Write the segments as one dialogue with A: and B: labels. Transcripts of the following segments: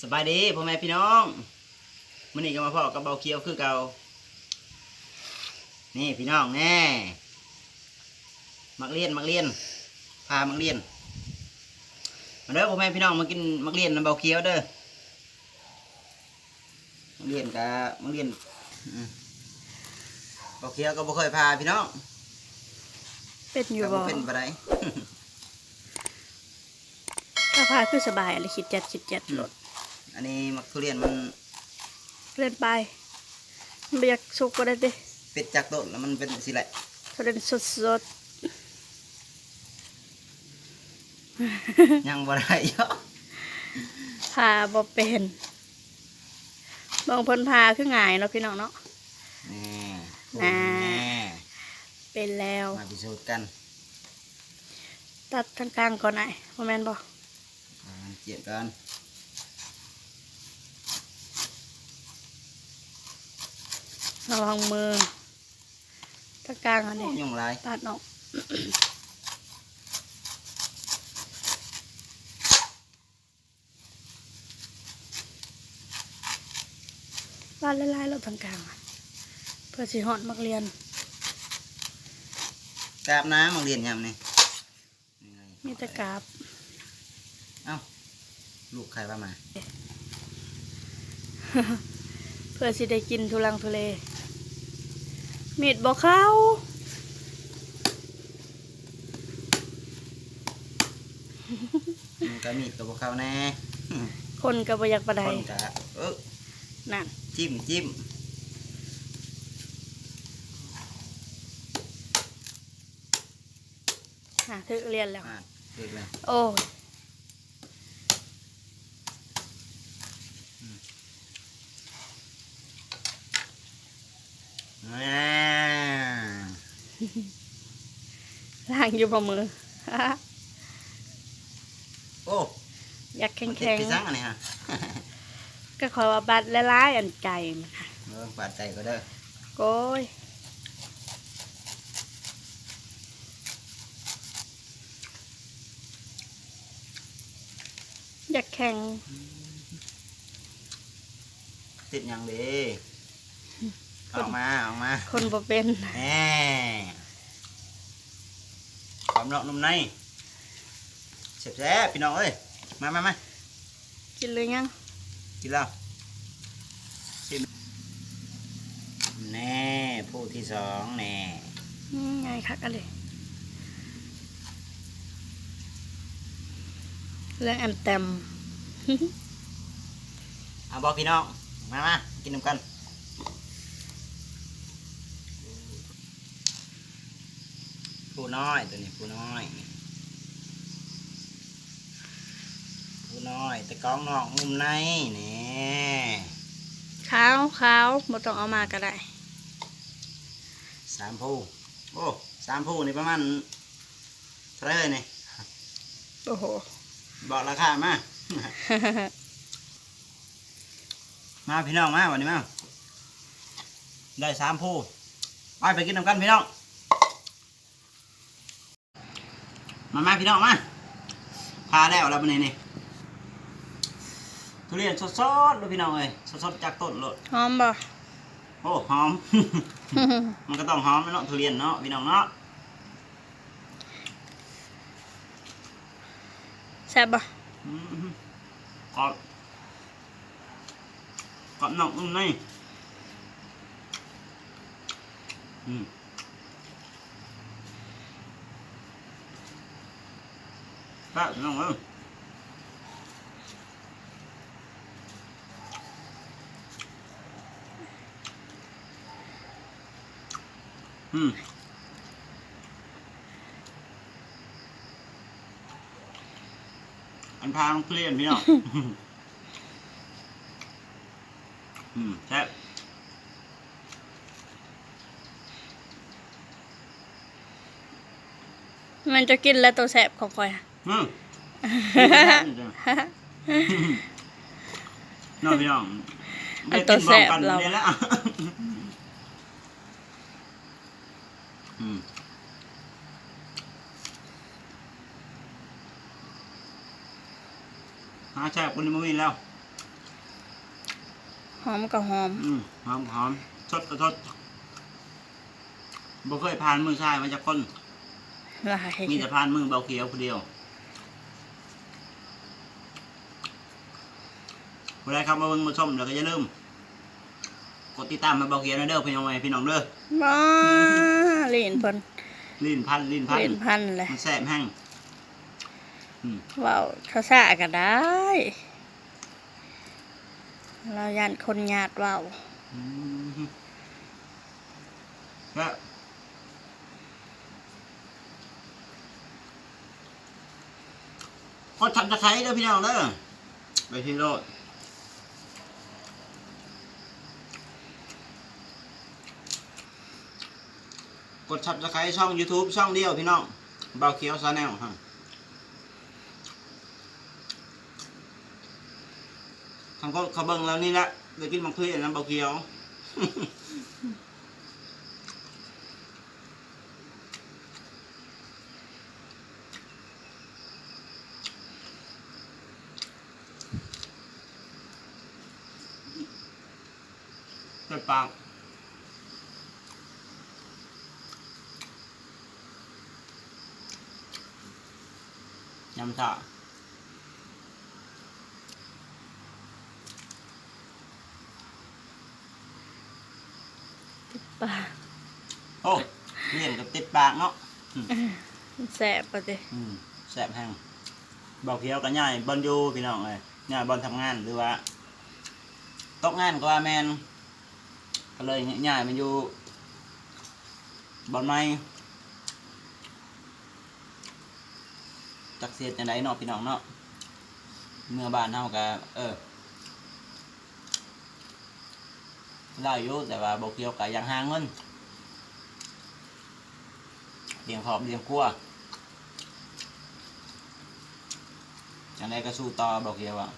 A: สบายดีพ่อแม่พี่น้องมื่อนี้ก็มาพ่อกับเบาเคียวคือเก่านี่พี่น้องแน่มักเรียนมักเรียนพามักเรียนมาเด้อพ่อแม่พี่น้องมากินมักเรียนน้ำเบาเคียวเด้อมักเรียนกับมักเรียนอืมเบาเคียวก็บ่เคยพาพี่น้อง
B: เป็นอยู่
A: แต่
B: บ่
A: บ่เป็นปะได
B: ถ้าพาคือสบายอะไรคิดเจ็ดคิดเจ็ดรถ
A: อันนี้มักทุเรียนมัน
B: เล่นไปมันบ่อยากสุกก็ได้ดิ
A: เป็ดจากต้นแล้วมันเป็นสิแหละ
B: เขาเล่นสดสด
A: ยังบ่ได้เยอะ
B: ๆพาบ่เป็นบางเพิ่นพาคือง่ายเนาะพี่น้องเนาะ
A: นี่
B: อ่า
A: แน่
B: เป็นแล้ว
A: มาพิสูจน์กัน
B: ตัดทางกลางก่อนไหนบ่แม่นบ่
A: อ่าเจียดกัน
B: ระวังมือทางกลางอันนี้
A: ยุ่งไร
B: ตัดออกวาดลายๆแล้วทางกลางอะเพื่อสิฮอดมักเรียน
A: กราบน้ำมาเรียนยำนี่นี่ไง
B: มีแตะกราบ
A: เอ้าลูกใครว่ามา
B: เพื่อสิได้กินทุลังทุเล มีดบอกเข้า
A: มันก็มีดกับพวกเขาแน่
B: คนกับบอยากประได
A: คนกะเออ
B: นั่น
A: จิ้มจิ้ม
B: หาทึกเรียนแล้ว
A: อ่าเด็กเลย
B: โอ้ย
A: อ่า
B: ล่างอยู่พอมือ
A: โอ้
B: อยากแข็ง
A: มัน
B: แข็ง
A: ติดไปซังอันนี้ฮะ
B: ก็ขอยว่าบัดละลายอันไก่มันค่ะ
A: เออปาดใจก็เด้อ
B: โก้ยอยากแข่ง
A: ติดหยังดี ออกมาออกมา
B: คนบ่เป็น
A: แหมความนอกนุ่มในเสียบแซ่บพี่น้องเอ้ยมามามา
B: กินเลยยัง
A: กินแล้วชิมแน่ผู้ที่สองแน่
B: อืมไงคักอะไรเรื่องอันเต็ม
A: เอาบอกพี่น้องมามากินน้ำกัน ผู้น้อยตัวนี้ผู้น้อยผู้น้อยแต่กล้องนอกมุมในนี่
B: ขาวขาวบ่ต้องเอามาก็ได้
A: สามผู้โอ้สามผู้นี่ประมาณเท่าไหรเลยนี่
B: โอ้โห
A: บอกราคามา มาพี่น้องมาวันนี้มาได้สามผู้ไปไปกินน้ำกันพี่น้อง มามาพี่น้องมาพาแล้วแล้ววันนี้นี่ทุเรียนสดๆเลยพี่น้องเอ้ยสดๆจากต้นเลย
B: หอมบ่
A: โอ้หอม มันก็ต้องหอมเนาะทุเรียนเนาะพี่น้องเนาะ
B: แซ่บบ่
A: อืมกรอบกรอบนอกนุ่มในอืม ป้าน้องเอ้ยอืมอันพาลงเกลียนพี่น้องอืมแซ่บ
B: มันจะกินแล้วตัวแซบของข่อยอะ
A: อืมน้องพี่น้อง
B: อันตัวแซ่บ
A: ได้กินพร้อมกัน
B: เรา
A: เนี่ยละอืมหาแซ่บคนนี้มาวินแล้ว
B: หอมก็หอม
A: อืมหอมหอมสดก็สดบ่เคยผ่านมือชายมาจากคน
B: หลาย
A: มีแต่ผ่านมือเบาเขียวคนเดียว เวลาครับมาเบิ่งมาชมแล้วก็อย่าลืมกดติดตามมาเบาเขียวนะเด้อพี่น้องไอ้พี่น้องเด้อ
B: บ้าเล่นเพิ่น
A: ลิ้นพันลิ้นพัน
B: เล่นพันเลย
A: มันแซ่บแห้งอืม
B: ว้าวเขาซาก็ได้ เรายันคนญาติว้าว
A: อืมก็กดทับตะไคร้เด้อพี่น้องเด้อไปที่โลด กด subscribe ช่อง YouTube ช่องเดียวพี่น้องเบาเขียวซาแนลฮะทางก็เขาเบิ่งแล้วนี่ละได้กินมังคุดน้ำเบาเขียวเจ็บปาก ยำชา
B: ปลา
A: โอ้เลี่ยนกับติดปากเนาะ
B: แสบปะเด
A: อืมแสบแห้งเบาเขียวกับย่ายบอลอยู่พี่น้องเลยย่ายบอลทำงานหรือว่าตกงานก็ว่าแมนก็เลยย่ายมันอยู่บอลไม้ จักเสียจังไดเนาะพี่น้องเนาะเมื่อบ้านเฮาก็เออได้อยู่แต่ว่าบาเขียวก็ยังหาเงินเลี้ยงครอบเลี้ยงครัวอันนี้ก็สู้ต่อบอกเดียวอะ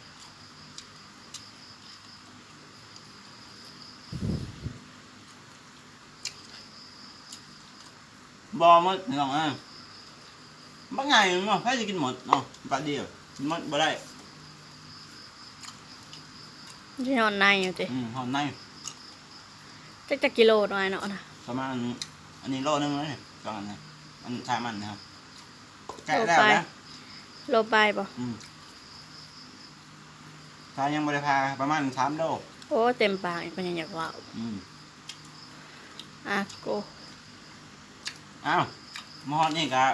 A: บอมดน้องอะ บางไงเนาะใครจะกินหมดเนาะปลาเดียวกินหมดบ่ได้
B: ที่นอนในอยู่ติ
A: อืมหอมใน
B: จักจะกิโลหน่อยเนาะนะ
A: ประมาณอันนี้โลนึงเลยก่อนนะอันชามันนะครับแกะแล้วนะ
B: โลไปบ่
A: อืมถ้ายังบริพาประมาณสามโล
B: โอ้เต็มปากอีกเป็นยังอยากว้าว
A: อืม
B: อะโก
A: อ้าวมอดนี่ก็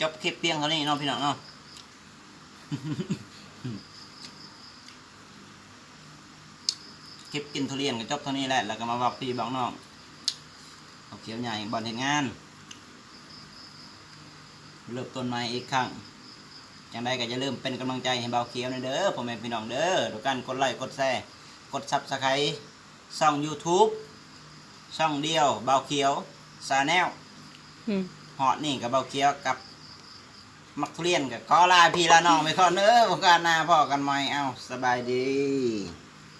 A: จบคลิปเพียงเท่านี้เนาะพี่น้องเนาะคลิปกินทุเรียนก็จบเท่านี้แหละแล้วก็มาบอกพี่บอกน้องเอาเขียวใหญ่บอลเห็นงานเริ่มต้นใหม่อีกครั้งจังใดก็จะเริ่าลืมเป็นกำลังใจให้เบาเขียวหนอยเด้อพ่อแม่พี่น้องเด้อดูกันกดไลค์กดแชร์กดซับสไครต์ช่อง YouTube ช่องเดียวเบาเขียวซาแนล
B: อืม
A: หอดนี่กับเบาเคี้ยวกับ มักทุเรียนกับกอลาพี่ละน้องไปก่อนเด้อโอกาสหน้าพ่อกันใหม่เอาสบายดี